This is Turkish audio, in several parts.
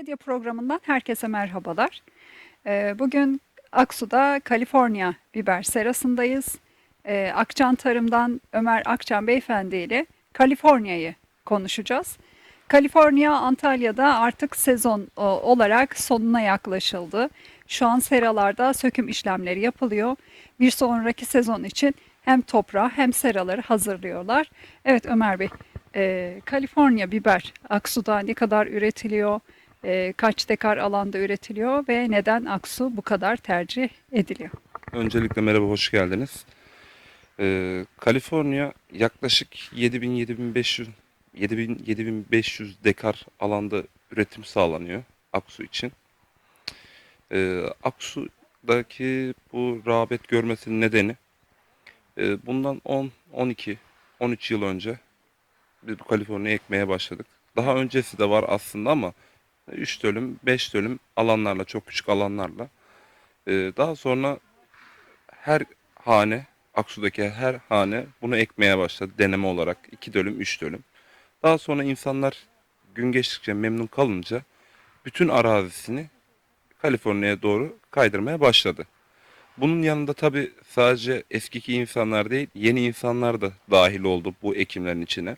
Medya programından herkese merhabalar. Ee, Bugün Aksu'da Kaliforniya biber serasındayız. Ee, Akçan Tarım'dan Ömer Akçan Beyefendi ile Kaliforniya'yı konuşacağız. Kaliforniya Antalya'da artık sezon olarak sonuna yaklaşıldı. Şu an seralarda söküm işlemleri yapılıyor. Bir sonraki sezon için hem toprağı hem seraları hazırlıyorlar. Evet Ömer Bey, e, Kaliforniya biber Aksu'da ne kadar üretiliyor, e, kaç dekar alanda üretiliyor ve neden Aksu bu kadar tercih ediliyor? Öncelikle merhaba, hoş geldiniz. Ee, Kaliforniya yaklaşık 7000-7500 7000-7500 dekar alanda üretim sağlanıyor Aksu için. Ee, Aksu'daki bu rağbet görmesinin nedeni e, bundan 10, 12, 13 yıl önce biz bu Kaliforniya ekmeye başladık. Daha öncesi de var aslında ama 3 dönüm, 5 dönüm alanlarla, çok küçük alanlarla. Ee, daha sonra her hane, Aksu'daki her hane bunu ekmeye başladı deneme olarak. 2 dönüm, 3 dönüm. Daha sonra insanlar gün geçtikçe memnun kalınca bütün arazisini Kaliforniya'ya doğru kaydırmaya başladı. Bunun yanında tabii sadece eskiki insanlar değil, yeni insanlar da dahil oldu bu ekimlerin içine.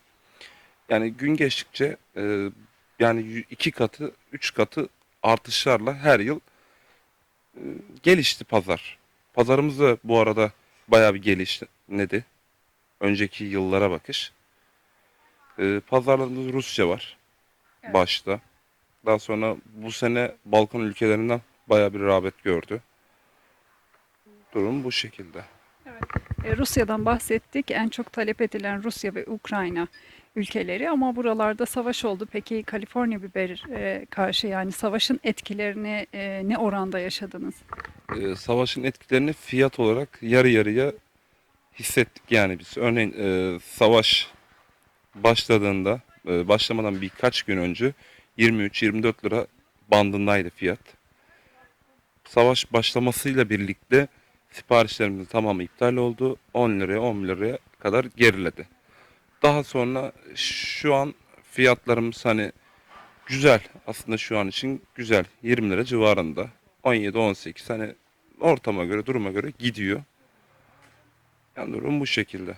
Yani gün geçtikçe e, yani iki katı, üç katı artışlarla her yıl e, gelişti pazar. Pazarımız da bu arada bayağı bir gelişti. Önceki yıllara bakış. E, pazarlarımızda Rusya var Evet. başta. Daha sonra bu sene Balkan ülkelerinden bayağı bir rağbet gördü. Durum bu şekilde. E, Rusya'dan bahsettik. En çok talep edilen Rusya ve Ukrayna ülkeleri ama buralarda savaş oldu. Peki Kaliforniya biber e, karşı yani savaşın etkilerini e, ne oranda yaşadınız? e, savaşın etkilerini fiyat olarak yarı yarıya hissettik yani biz. Örneğin e, savaş başladığında e, başlamadan birkaç gün önce 23-24 lira bandındaydı fiyat. Savaş başlamasıyla birlikte siparişlerimizin tamamı iptal oldu. 10 liraya 10 liraya kadar geriledi. Daha sonra şu an fiyatlarımız hani güzel aslında şu an için güzel 20 lira civarında 17-18 hani ortama göre duruma göre gidiyor. Yani durum bu şekilde.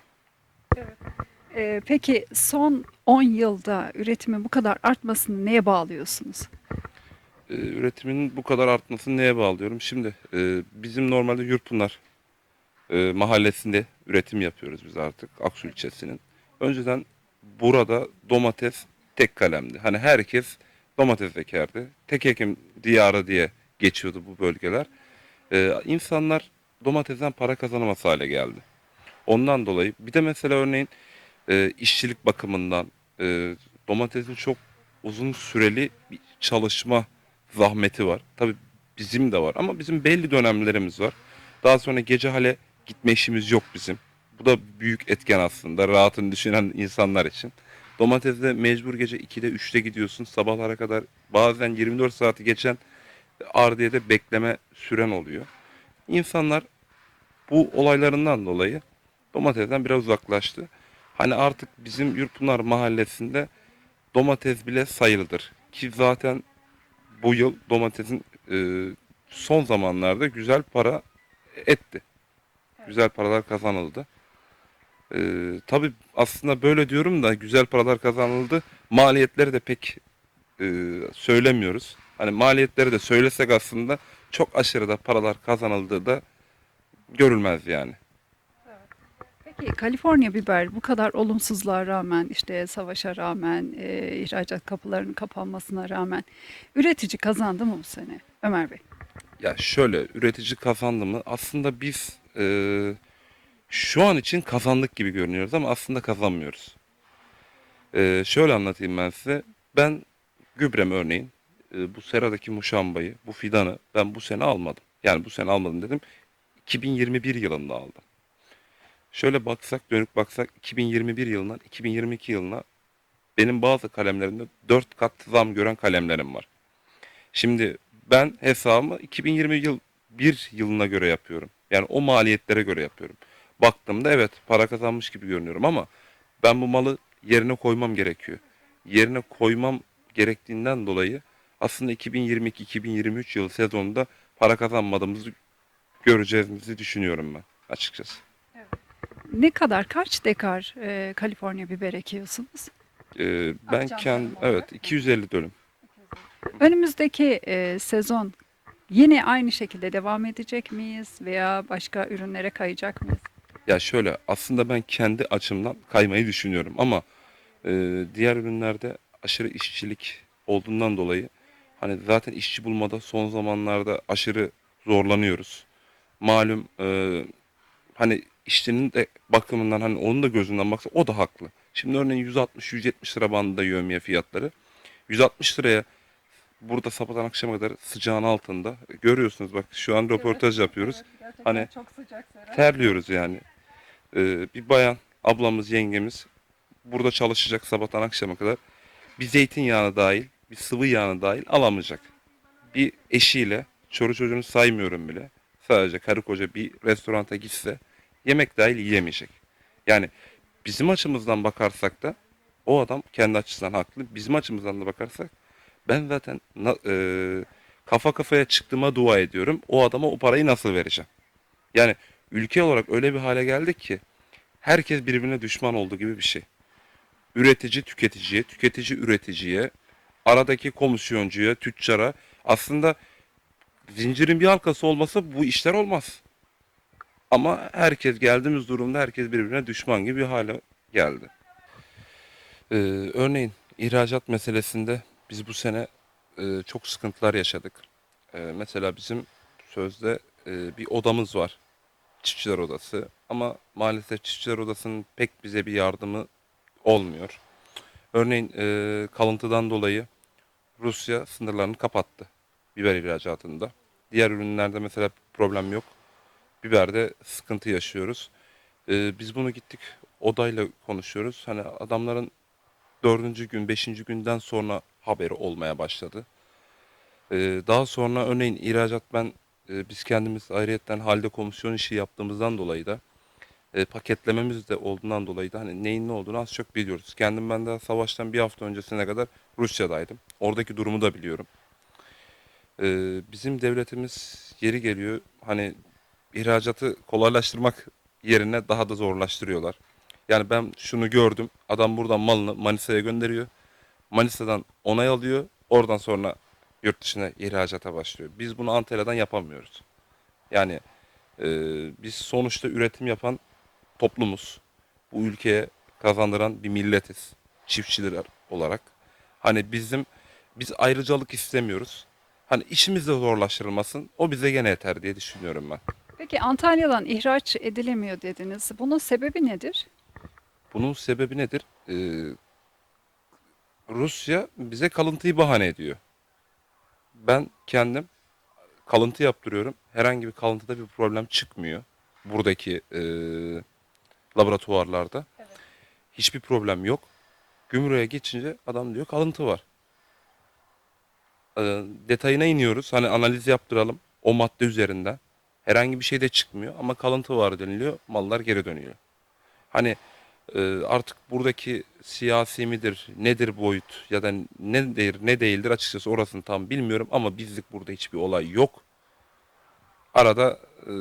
E, peki son 10 yılda üretimin bu kadar artmasını neye bağlıyorsunuz? Ee, üretimin bu kadar artmasını neye bağlıyorum? Şimdi e, bizim normalde Yurtpınar e, mahallesinde üretim yapıyoruz biz artık Aksu ilçesinin. Önceden burada domates tek kalemdi. Hani herkes domates ekerdi. Tek ekim diyarı diye geçiyordu bu bölgeler. Ee, insanlar domatesten para kazanamaz hale geldi. Ondan dolayı bir de mesela örneğin e, işçilik bakımından e, domatesin çok uzun süreli bir çalışma zahmeti var. Tabii bizim de var ama bizim belli dönemlerimiz var. Daha sonra gece hale gitme işimiz yok bizim. Bu da büyük etken aslında rahatını düşünen insanlar için. Domatesde mecbur gece 2'de 3'te gidiyorsun sabahlara kadar bazen 24 saati geçen ardiyede bekleme süren oluyor. İnsanlar bu olaylarından dolayı domatesten biraz uzaklaştı. Hani artık bizim Yurtpınar mahallesinde domates bile sayılıdır. Ki zaten bu yıl domatesin e, son zamanlarda güzel para etti. Güzel paralar kazanıldı. E, tabii aslında böyle diyorum da güzel paralar kazanıldı. Maliyetleri de pek e, söylemiyoruz. Hani maliyetleri de söylesek aslında çok aşırı da paralar kazanıldığı da görülmez yani. Peki Kaliforniya biber bu kadar olumsuzluğa rağmen işte savaşa rağmen e, ihracat kapılarının kapanmasına rağmen üretici kazandı mı bu sene Ömer Bey? Ya şöyle üretici kazandı mı? Aslında biz e, şu an için kazandık gibi görünüyoruz ama aslında kazanmıyoruz. E, şöyle anlatayım ben size. Ben gübrem örneğin e, bu seradaki muşambayı, bu fidanı ben bu sene almadım. Yani bu sene almadım dedim. 2021 yılında aldım. Şöyle baksak, dönüp baksak 2021 yılından 2022 yılına benim bazı kalemlerimde 4 kat zam gören kalemlerim var. Şimdi ben hesabımı 2020 yıl bir yılına göre yapıyorum. Yani o maliyetlere göre yapıyorum. Baktığımda evet para kazanmış gibi görünüyorum ama ben bu malı yerine koymam gerekiyor. Yerine koymam gerektiğinden dolayı aslında 2022-2023 yılı sezonunda para kazanmadığımızı göreceğimizi düşünüyorum ben açıkçası. Ne kadar, kaç dekar e, Kaliforniya biber ekiyorsunuz? Ee, ben olarak. evet 250 dönüm. Önümüzdeki e, sezon yine aynı şekilde devam edecek miyiz veya başka ürünlere kayacak mıyız? Ya şöyle aslında ben kendi açımdan kaymayı düşünüyorum ama e, diğer ürünlerde aşırı işçilik olduğundan dolayı hani zaten işçi bulmada son zamanlarda aşırı zorlanıyoruz. Malum e, hani işçinin de bakımından hani onun da gözünden baksa o da haklı. Şimdi örneğin 160-170 lira bandında yövmiye fiyatları. 160 liraya burada sabahtan akşama kadar sıcağın altında görüyorsunuz bak şu an röportaj yapıyoruz. Hani çok sıcak terliyoruz yani. Ee, bir bayan ablamız yengemiz burada çalışacak sabahtan akşama kadar bir zeytinyağını dahil bir sıvı yağını dahil alamayacak. Bir eşiyle çoru çocuğunu saymıyorum bile sadece karı koca bir restoranta gitse yemek dahil yiyemeyecek. Yani bizim açımızdan bakarsak da o adam kendi açısından haklı. Bizim açımızdan da bakarsak ben zaten e, kafa kafaya çıktığıma dua ediyorum. O adama o parayı nasıl vereceğim? Yani ülke olarak öyle bir hale geldik ki herkes birbirine düşman olduğu gibi bir şey. Üretici tüketiciye, tüketici üreticiye, aradaki komisyoncuya, tüccara aslında zincirin bir halkası olmasa bu işler olmaz. Ama herkes geldiğimiz durumda herkes birbirine düşman gibi bir hale geldi. Ee, örneğin ihracat meselesinde biz bu sene e, çok sıkıntılar yaşadık. Ee, mesela bizim sözde e, bir odamız var. Çiftçiler Odası. Ama maalesef Çiftçiler Odası'nın pek bize bir yardımı olmuyor. Örneğin e, kalıntıdan dolayı Rusya sınırlarını kapattı biber ihracatında. Diğer ürünlerde mesela problem yok. Biberde sıkıntı yaşıyoruz. E, biz bunu gittik odayla konuşuyoruz. Hani adamların dördüncü gün, beşinci günden sonra haberi olmaya başladı. E, daha sonra örneğin ihracat ben e, biz kendimiz ayrıyetten halde komisyon işi yaptığımızdan dolayı da e, paketlememiz de olduğundan dolayı da hani neyin ne olduğunu az çok biliyoruz. Kendim ben de savaştan bir hafta öncesine kadar Rusya'daydım. Oradaki durumu da biliyorum. E, bizim devletimiz yeri geliyor hani ihracatı kolaylaştırmak yerine daha da zorlaştırıyorlar. Yani ben şunu gördüm. Adam buradan malını Manisa'ya gönderiyor. Manisa'dan onay alıyor. Oradan sonra yurt dışına ihracata başlıyor. Biz bunu Antalya'dan yapamıyoruz. Yani e, biz sonuçta üretim yapan toplumuz. Bu ülkeye kazandıran bir milletiz. Çiftçiler olarak. Hani bizim biz ayrıcalık istemiyoruz. Hani işimiz de zorlaştırılmasın. O bize gene yeter diye düşünüyorum ben. Peki Antalya'dan ihraç edilemiyor dediniz. Bunun sebebi nedir? Bunun sebebi nedir? Ee, Rusya bize kalıntıyı bahane ediyor. Ben kendim kalıntı yaptırıyorum. Herhangi bir kalıntıda bir problem çıkmıyor. Buradaki e, laboratuvarlarda. Hiçbir problem yok. Gümrüğe geçince adam diyor kalıntı var. Ee, detayına iniyoruz. Hani analiz yaptıralım. O madde üzerinden. Herhangi bir şey de çıkmıyor ama kalıntı var deniliyor. Mallar geri dönüyor. Hani e, artık buradaki siyasi midir, nedir boyut ya da nedir, ne değildir açıkçası orasını tam bilmiyorum ama bizlik burada hiçbir olay yok. Arada e,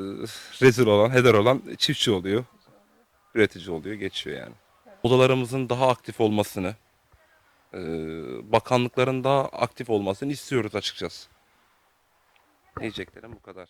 rezil olan, heder olan çiftçi oluyor, üretici oluyor, geçiyor yani. Odalarımızın daha aktif olmasını, e, bakanlıkların daha aktif olmasını istiyoruz açıkçası. Diyeceklerim bu kadar.